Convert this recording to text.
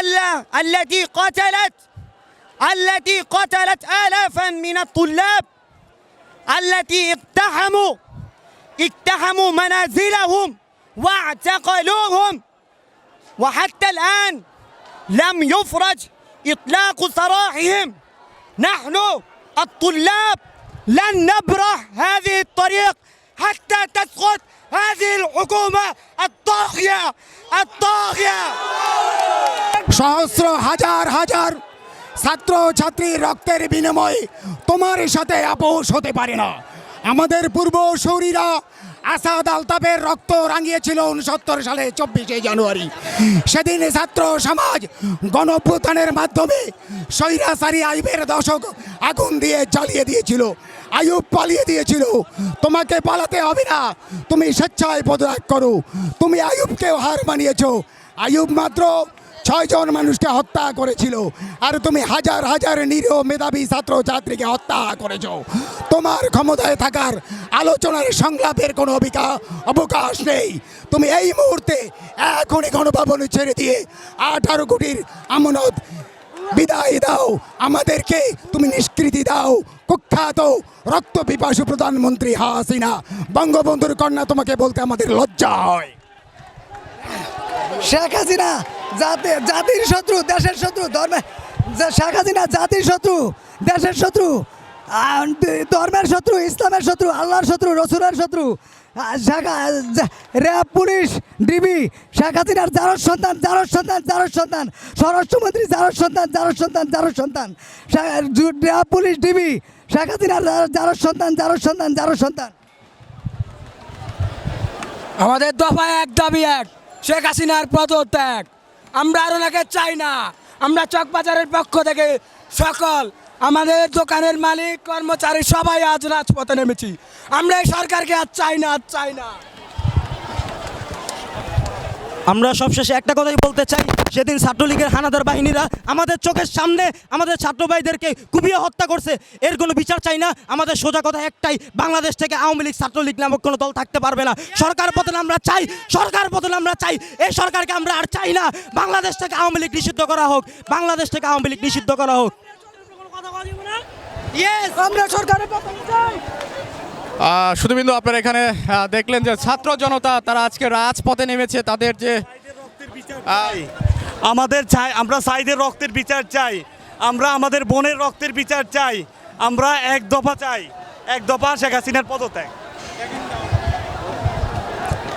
ال- التي قتلت التي قتلت آلافا من الطلاب التي اقتحموا اقتحموا منازلهم واعتقلوهم. وحتى الآن لم يفرج إطلاق سراحهم. نحن الطلاب لن نبرح هذه الطريق حتى تسقط هذه الحكومة الطاغية الطاغية. সহস্র, হাজার হাজার ছাত্র ছাত্রীর রক্তের বিনিময়ে তোমার সাথে আপোষ হতে পারে না। আমাদের পূর্ব শৌরীরা আসাদ আলতাফের রক্ত রাঙিয়েছিল উনসত্তর সালে চব্বিশে জানুয়ারি। সেদিন ছাত্র সমাজ গণপ্রথানের মাধ্যমে সৈরাসারি আইবের দশক আগুন দিয়ে জ্বালিয়ে দিয়েছিল, আয়ুব পালিয়ে দিয়েছিল। তোমাকে পালাতে হবে না, তুমি স্বেচ্ছায় পদত্যাগ করো, তুমি আয়ুবকেও হার মানিয়েছ। আয়ুব মাত্র ছয়জন মানুষকে হত্যা করেছিল। আর তুমি হাজার হাজার নিরীহ মেধাবী ছাত্র ছাত্রীকে হত্যা করেছ। তোমার ক্ষমতায় থাকার আলোচনার সংলাপের কোনো অবিকা- অবকাশ নেই। তুমি এই মুহূর্তে এখনই গণভবন ছেড়ে দিয়ে আঠারো কোটির আমানত বিদায় দাও। আমাদেরকে তুমি নিষ্কৃতি দাও। কুখ্যাত রক্ত পিপাসু প্রধানমন্ত্রী হাসিনা, বঙ্গবন্ধুর কন্যা তোমাকে বলতে আমাদের লজ্জা হয়। শেখ হাসিনা জাতি জাতির শত্রু, দেশের শত্রু ধর্মের শেখ হাসিনা জাতির শত্রু, দেশের শত্রু ধর্মের শত্রু, ইসলামের শত্রু, আল্লাহর শত্রু, রসুলের শত্রু র্যাব, পুলিশ, ডিবি, শেখ হাসিনার জারর সন্তান জারর সন্তান জারর সন্তান, স্বরাষ্ট্রমন্ত্রী জারর সন্তান জারর সন্তান জারর সন্তান র্যাব, পুলিশ, ডিবি, শেখ হাসিনার জারর সন্তান জারর সন্তান জারর সন্তান। আমাদের দফা এক, দাবি এক, শেখ হাসিনার পদত্যাগ। আমরা আর ওনাকে চাই না। আমরা চকবাজারের পক্ষ থেকে সকল আমাদের দোকানের মালিক, কর্মচারী সবাই আজ রাজপথে নেমেছি। আমরা এই সরকারকে আর চাই না, আর চাই না। আমরা সবশেষে একটা কথাই বলতে চাই সেদিন ছাত্রলীগের হানাদার বাহিনীরা আমাদের চোখের সামনে আমাদের ছাত্র ভাইদেরকে কুপিয়ে হত্যা করছে। এর কোনো বিচার চাই না আমাদের সোজা কথা একটাই বাংলাদেশ থেকে আওয়ামী লীগ ছাত্রলীগ নামক কোনো দল থাকতে পারবে না। সরকার বদল আমরা চাই সরকার বদল আমরা চাই এই সরকারকে আমরা আর চাই না। বাংলাদেশ থেকে আওয়ামী লীগ নিষিদ্ধ করা হোক বাংলাদেশ থেকে আওয়ামী লীগ নিষিদ্ধ করা হোক। আমরা সরকারের পক্ষ চাই। শুধুবিন্দু আপনারা এখানে দেখলেন যে ছাত্র জনতা, তারা আজকে রাজপথে নেমেছে, তাদের যে আমাদের চাই, আমরা সাইদের রক্তের বিচার চাই, আমরা আমাদের বোনের রক্তের বিচার চাই, আমরা এক দফা চাই, এক দফা শেখ হাসিনার পদত্যাগ।